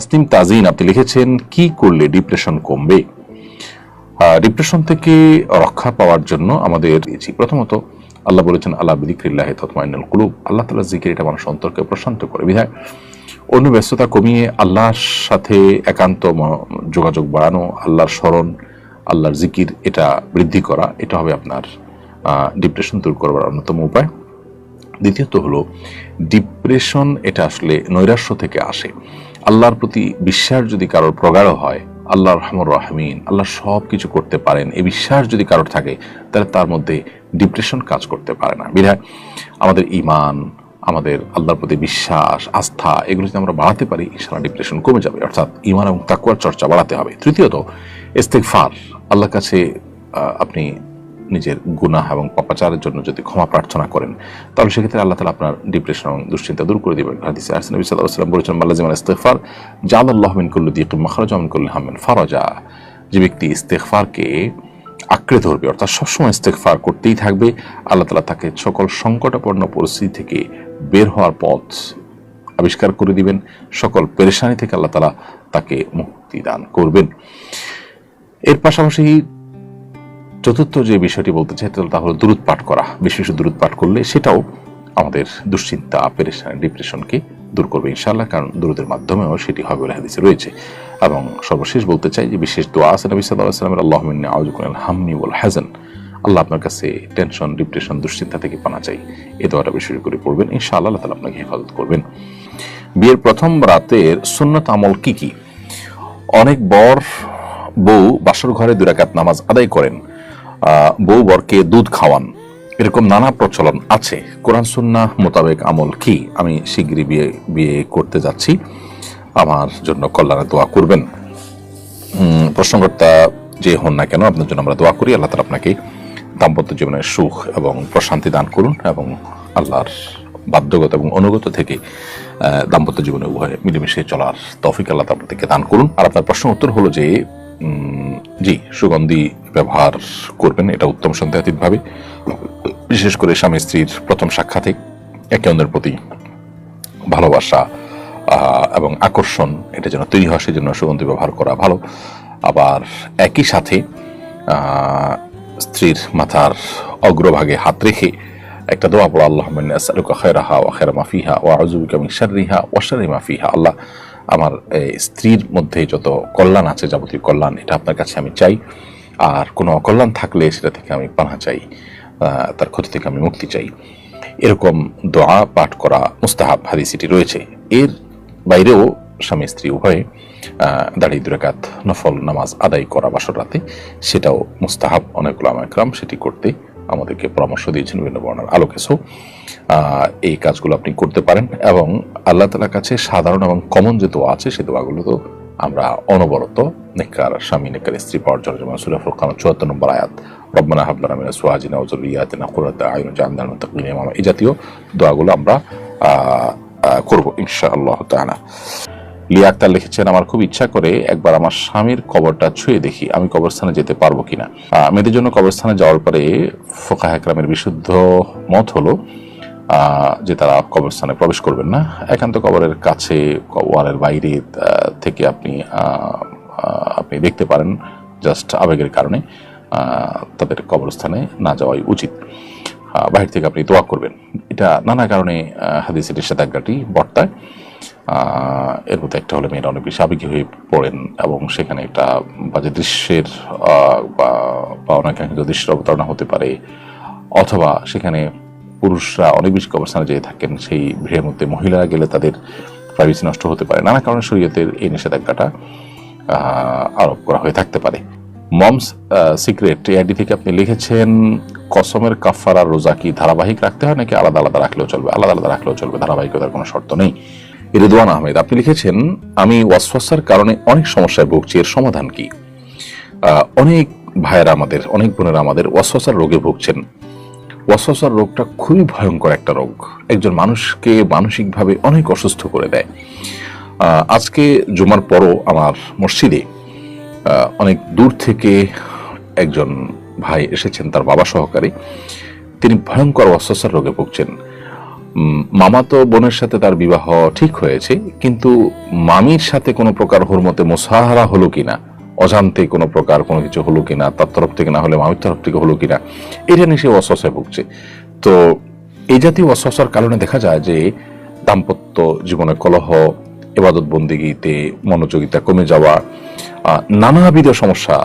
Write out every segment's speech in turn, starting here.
তাসনিম তাজিন, আপনি লিখেছেন, কি করলে ডিপ্রেশন কমবে? ডিপ্রেশন থেকে রক্ষা পাওয়ার জন্য আমাদের প্রথমত আল্লাহ বলেছেন আল্লাহ বিদিক্রিল্লাহ তৎমাইনুল কুলুব। আল্লাহ তালা জিকির এটা মানুষ অন্তরকে প্রশান্ত করে। বিধায় অন্য ব্যস্ততা কমিয়ে আল্লাহর সাথে একান্ত যোগাযোগ বাড়ানো, আল্লাহর স্মরণ, আল্লাহর জিকির, এটা বৃদ্ধি করা, এটা হবে আপনার ডিপ্রেশন দূর করবার অন্যতম উপায়। দ্বিতীয়ত হলো ডিপ্রেশন এটা আসলে নৈরাশ্য থেকে আসে। আল্লাহর প্রতি বিশ্বাস যদি কারোর প্রগাঢ় হয় আল্লাহ রহমর রাহমিন, আল্লাহ সব কিছু করতে পারেন, এই বিশ্বাস যদি কারোর থাকে, তাহলে তার মধ্যে ডিপ্রেশন কাজ করতে পারে না। বিধায় আমাদের ইমান আমাদের আল্লাহর প্রতি বিশ্বাস, আস্থা, এগুলো যদি আমরা বাড়াতে পারি সারা ডিপ্রেশন কমে যাবে। অর্থাৎ ইমান এবং তাকুয়ার চর্চা বাড়াতে হবে। তৃতীয়ত, ইস্তেগফার। আল্লাহর কাছে আপনি নিজের গুনাহ এবং পাপাচারের জন্য যদি ক্ষমা প্রার্থনা করেন, তাহলে সেক্ষেত্রে আল্লাহ তালা আপনার ডিপ্রেশন এবং দুশ্চিন্তা দূর করে দেবেন। হাদিসে আসেন নবী সাল্লাল্লাহু আলাইহি ওয়াসাল্লাম বলেছেন মাল্লাজিমান ইস্তেগফার জাল আল্লাহ মিন কুল্লি দিক মাখরাজ মিন কুল্লি হামিন ফারাজা। যে ব্যক্তি ইস্তেগফারকে আঁকড়ে ধরবে, অর্থাৎ সবসময় ইস্তেগফার করতেই থাকবে, আল্লাহ তালা তাকে সকল সংকটাপন্ন পরিস্থিতি থেকে বের হওয়ার পথ আবিষ্কার করে দিবেন। সকল পেরেশানি থেকে আল্লাহ তালা তাকে মুক্তি দান করবেন। এর পাশাপাশি চতুর্থ যে বিষয়টি বলতে চাই তা হলো দূরত পাঠ করা। বেশি বেশি দূরত পাঠ করলে সেটাও আমাদের দুশ্চিন্তা, পেরেশান, ডিপ্রেশনকে দূর করবে ইনশাআল্লাহ, কারণ দূরদের মাধ্যমেও সেটি হবে বলে হাদিসে রয়েছে। এবং সর্বশেষ বলতে চাই যে বিশেষ দোয়া আছে নবী সাল্লাহ সাল্লামের আল্লাহ আউজুকুল হাম্মি ওয়াল হাজান আল্লাহ আপনার কাছে টেনশন, ডিপ্রেশন, দুশ্চিন্তা থেকে পানা চাই। এ দোয়াটা বেশি করে পড়বেন, ইনশাআল্লাহ আল্লাহ তালা আপনাকে হেফাজত করবেন। বিয়ের প্রথম রাতের সুন্নত আমল কি কি? অনেক বর বউ বাসর ঘরে দুরাকাত নামাজ আদায় করেন। বউ বরকে দুধ খাওয়ান। এরকম নানা প্রচলন আছে। কোরআন সুন্না মোতাবেক আমল কি? আমি শিগগিরই বিয়ে বিয়ে করতে যাচ্ছি। আমার জন্য কল্যাণে দোয়া করবেন। প্রশ্নকর্তা যে হন না কেন, আপনার জন্য আমরা দোয়া করি। আল্লাহ তালা আপনাকে দাম্পত্য জীবনের সুখ এবং প্রশান্তি দান করুন এবং আল্লাহর বাধ্যগত এবং অনুগত থেকে দাম্পত্য জীবনে উভয় মিলেমিশে চলার তফিক আল্লাহ আপনাদেরকে দান করুন। আর আপনার প্রশ্ন উত্তর হলো যে জি, সুগন্ধি ব্যবহার করবেন, এটা উত্তম সন্দেহাতীতভাবে বিশেষ করে স্বামী স্ত্রীর প্রথম সাক্ষাতে একে অন্যের প্রতি ভালোবাসা এবং আকর্ষণ, এটা যেন তৈরি হয়, সেজন্য সুগন্ধি ব্যবহার করা ভালো। আবার একই সাথে স্ত্রীর মাথার অগ্রভাগে হাত রেখে একটা দোয়া পড়া আল্লাহ আসালুকা খেরাহা ওয়া খেরা মাফিহা ওয়া আজুবিকা মিন শাররিহা ওয়া শাররি মাফিহা আল্লাহ আমার স্ত্রীর মধ্যে যত কল্যাণ আছে, যাবতীয় কল্যাণ, এটা আপনার কাছে আমি চাই। আর কোনো অকল্যাণ থাকলে সেটা থেকে আমি পানা চাই তার ক্ষতি থেকে আমি মুক্তি চাই। এরকম দোয়া পাঠ করা মুস্তাহাব হাদিসিটি রয়েছে। এর বাইরেও স্বামী স্ত্রী উভয়ে দাড়ি দুরাকাত নফল নামাজ আদায় করা বাসর রাতে, সেটাও মুস্তাহাব অনেকগুলো আমাকরাম সেটি করতে আমাদেরকে পরামর্শ দিয়েছেন বিভিন্ন বর্ণার আলোকে। সো এই কাজগুলো আপনি করতে পারেন এবং আল্লাহ তালার কাছে সাধারণ এবং কমন যে দোয়া আছে, সে দোয়াগুলো তো আমরা অনবরত নেককার স্বামী, নেককার স্ত্রী পাওয়ার জন্য যেমন সুরা ফুরকান চুয়াত্তর নম্বর আয়াত, রব্বানা হাবলানা মিনা সুয়াজিনা ওজুরিয়াতিনা কুরাতা আয়ুন জান্নাল মুত্তাকিন ইমামা এই জাতীয় দোয়াগুলো আমরা করব ইনশাআল্লাহ তাআলা। লিয়া আক্তার লিখেছেন, আমার খুব ইচ্ছা করে একবার আমার স্বামীর কবরটা ছুঁয়ে দেখি, আমি কবরস্থানে যেতে পারব কিনা? মেয়েদের জন্য কবরস্থানে যাওয়ার পরে ফোকা একরামের বিশুদ্ধ মত হলো যে তারা কবরস্থানে প্রবেশ করবেন না। একান্ত কবরের কাছে, ওয়ালের বাইরে থেকে আপনি আপনি দেখতে পারেন জাস্ট আবেগের কারণে তাদের কবরস্থানে না যাওয়াই উচিত। বাহির থেকে আপনি দোয়া করবেন। এটা নানা কারণে হাদিসের নিষেধাজ্ঞাটি বর্তায়। এর মধ্যে একটা হলে মেয়েরা অনেক বেশি আবেগী হয়ে পড়েন এবং সেখানে একটা বাজে দৃশ্যের বা অনেকাংশ দৃশ্যের অবতারণা হতে পারে। অথবা সেখানে পুরুষরা অনেক বেশি কবরস্থানে যেয়ে থাকেন, সেই ভিড়ের মধ্যে মহিলারা গেলে তাদের প্রাইভেসি নষ্ট হতে পারে। নানা কারণে শরীয়তের এই নিষেধাজ্ঞাটা আরোপ করা হয়ে থাকতে পারে। মমস সিক্রেট আইডি থেকে আপনি লিখেছেন, কসমের কাফারার রোজা কি ধারাবাহিক রাখতে হয় নাকি আলাদা আলাদা রাখলেও চলবে? আলাদা আলাদা রাখলেও চলবে, ধারাবাহিকতার কোনো শর্ত নেই। রিদওয়ান আহমেদ, আপনি লিখেছেন, আমি ওয়াসওয়াসার কারণে অনেক সমস্যায় ভুগছি, এর সমাধান কি? অনেক ভাইয়েরা আমাদের, অনেক বোনেরা আমাদের ওয়াসওয়াসার রোগে ভুগছেন। ওয়াসওয়াসার রোগটা খুবই ভয়ঙ্কর একটা রোগ। একজন মানুষকে মানসিকভাবে অনেক অসুস্থ করে দেয়। আজকে জুমার পরও আমার মসজিদে অনেক দূর থেকে একজন ভাই এসেছেন, তার বাবা সহকারে। তিনি ভয়ঙ্কর ওয়াসওয়াসার রোগে ভুগছেন। মামাতো বোনের সাথে তার বিবাহ ঠিক হয়েছে, কিন্তু মামির সাথে কোনো প্রকার হুরমতে মোসাহারা হলো কিনা, অজান্তে কোনো প্রকার কোনো কিছু হলো কিনা, তার তরফ থেকে না হলে মামির তরফ থেকে হলো কিনা, এটা নিয়ে সে অস্বস্থায় ভুগছে। তো এই জাতীয় অস্বস্থার কারণে দেখা যায় যে দাম্পত্য জীবনে কলহ, এবাদত বন্দিগিতে মনোযোগিতা কমে যাওয়া নানাবিধ সমস্যা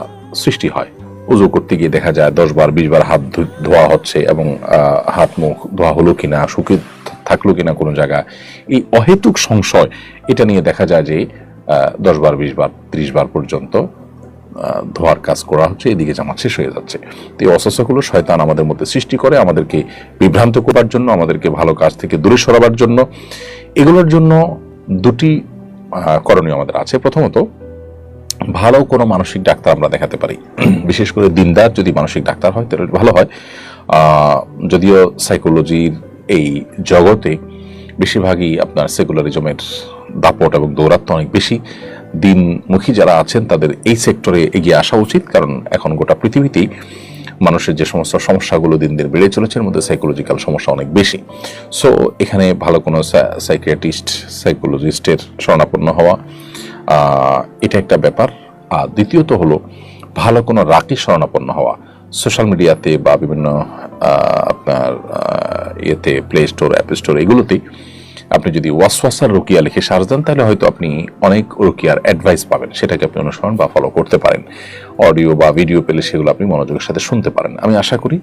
সৃষ্টি হয়। উজু করতে গিয়ে দেখা যায় দশ বার, বিশ বার হাত ধোয়া হচ্ছে এবং হাত, মুখ ধোয়া হলো কিনা, শুকিয়ে থাকল কিনা কোনো জায়গা এই অহেতুক সংশয়, এটা নিয়ে দেখা যায় যে দশ বার, বিশ বার, ত্রিশ বার পর্যন্ত ধোয়ার কাজ করা হচ্ছে, এদিকে জামাত শেষ হয়ে যাচ্ছে। তো এই অস্বস্থাগুলো শয়তান আমাদের মধ্যে সৃষ্টি করে, আমাদেরকে বিভ্রান্ত করার জন্য, আমাদেরকে ভালো কাজ থেকে দূরে সরাবার জন্য। এগুলোর জন্য দুটি করণীয় আমাদের আছে। প্রথমত ভালো কোনো মানসিক ডাক্তার আমরা দেখাতে পারি। বিশেষ করে দিনদার যদি মানসিক ডাক্তার হয়, তাহলে ভালো হয়। যদিও সাইকোলজির এই জগতে বেশিরভাগই আপনার সেকুলারিজমের দাপট এবং দৌরাত্ম অনেক বেশি। দিনমুখী যারা আছেন, তাদের এই সেক্টরে এগিয়ে আসা উচিত। কারণ এখন গোটা পৃথিবীতেই মানুষের যে সমস্ত সমস্যাগুলো দিন দিন বেড়ে চলেছে, এর মধ্যে সাইকোলজিক্যাল সমস্যা অনেক বেশি। সো এখানে ভালো কোনো সাইকিয়াট্রিস্ট সাইকোলজিস্টের শরণাপন্ন হওয়া এটা একটা ব্যাপার। আর দ্বিতীয়ত হলো, ভালো কোনো রাকি শরণাপন্ন হওয়া। সোশ্যাল মিডিয়াতে বা বিভিন্ন আপনার ইয়েতে প্লে স্টোর অ্যাপ স্টোর এগুলোতেই আপনি যদি ওয়াসওয়াসার রুকিয়া লিখে সার্চ দেন, তাহলে হয়তো আপনি অনেক রুকিয়ার অ্যাডভাইস পাবেন। সেটাকে আপনি অনুসরণ বা ফলো করতে পারেন। অডিও বা ভিডিও পেলে সেগুলো আপনি মনোযোগের সাথে শুনতে পারেন। আমি আশা করি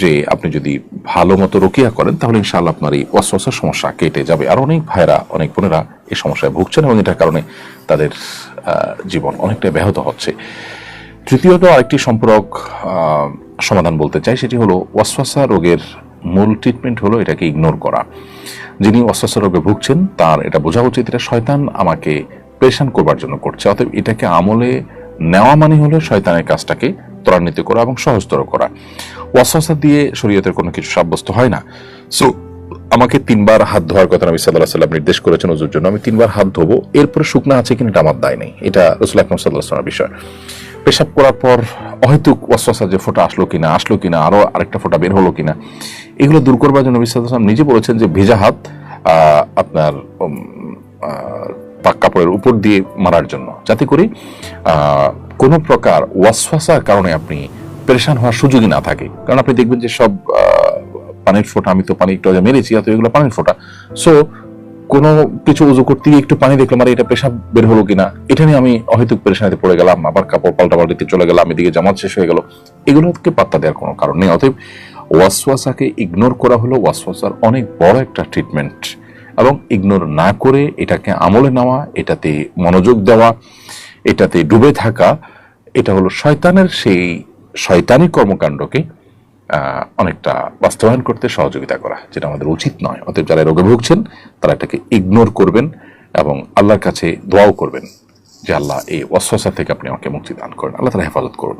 যে আপনি যদি ভালো মতো রুকিয়া করেন, তাহলে ইনশাআল্লাহ আপনার এই ওয়াসওয়াসার সমস্যা কেটে যাবে। আর অনেক ভাইরা অনেক বোনেরা এই সমস্যায় ভুগছেন এবং এটার কারণে তাদের জীবন অনেকটা ব্যাহত হচ্ছে। তৃতীয়ত আরেকটি সম্পর্ক সমাধান বলতে চাই, সেটি হলো ওয়াসওয়াসা রোগের মূল ট্রিটমেন্ট হলো এটাকে ইগনোর করা। যিনি ওয়াসওয়াসা রোগে ভুগছেন, তার এটা বোঝা উচিত, এটা শয়তান আমাকে প্রেশান করবার জন্য করছে। অতএব এটাকে আমলে নেওয়া মানে হলো শয়তানের কাজটাকে ত্বরান্বিত করা এবং সহজতর করা। ওয়াসওয়াসা দিয়ে শরীয়তের কোনো কিছু সাব্যস্ত হয় না। সো আমাকে তিনবার হাত ধোয়ার কথা নবী সাল্লাহ সাল্লাম নির্দেশ করেছেন ওজুর জন্য। আমি তিনবার হাত ধোবো, এরপরে শুকনা আছে কিনা এটা আমার দায় নেই। এটা রসুল আকরম সাল্লাহ বিষয়। পেশাব করার পর অহেতুক ওয়াসওয়াসা যে ফোঁটা আসলো কিনা আসলো কিনা, আরও আরেকটা ফোঁটা বের হলো কিনা, এগুলো দূর করবার জন্য সাল্লাল্লাহু নিজে বলেছেন যে ভেজা হাত আপনার পাক কাপড়ের উপর দিয়ে মারার জন্য। যাতে করে কোনো প্রকার ওয়াসওয়াসার কারণে আপনি পেরেশান হওয়ার সুযোগই না থাকে। কারণ আপনি দেখবেন যে সব পানির ফোঁটা, আমি তো পানি একটু মেরেছি অত এগুলো পানির ফোঁটা। সো কোনো কিছু উজু করতে গিয়ে একটু পানি দেখলাম, আর এটা পেশাব বের হলো কিনা? এটা নিয়ে আমি অহেতুক পেরেশানিতে পড়ে গেলাম, আবার কাপড় পাল্টা পাল্টিতে চলে গেলাম, এদিকে জামাত শেষ হয়ে গেল। এগুলোকে পাত্তা দেওয়ার কোনো কারণ নেই, অতএব ওয়াসওয়াসাকে ইগনোর করা হলো, ওয়াসওয়াসার অনেক বড় একটা ট্রিটমেন্ট এবং ইগনোর না করে এটাকে আমলে নেওয়া, এটাতে মনোযোগ দেওয়া, এটাতে ডুবে থাকা, এটা হলো শয়তানের সেই শয়তানি কর্মকাণ্ডকে অনেকটা বাস্তবায়ন করতে সহযোগিতা করা, যেটা আমাদের উচিত নয়। অতএব যারা রোগে ভুগছেন, তারা এটাকে ইগনোর করবেন এবং আল্লাহর কাছে দোয়াও করবেন যে, আল্লাহ, এই অস্বসা থেকে আপনি আমাকে মুক্তি দান করেন। আল্লাহ তারা হেফাজত করুন।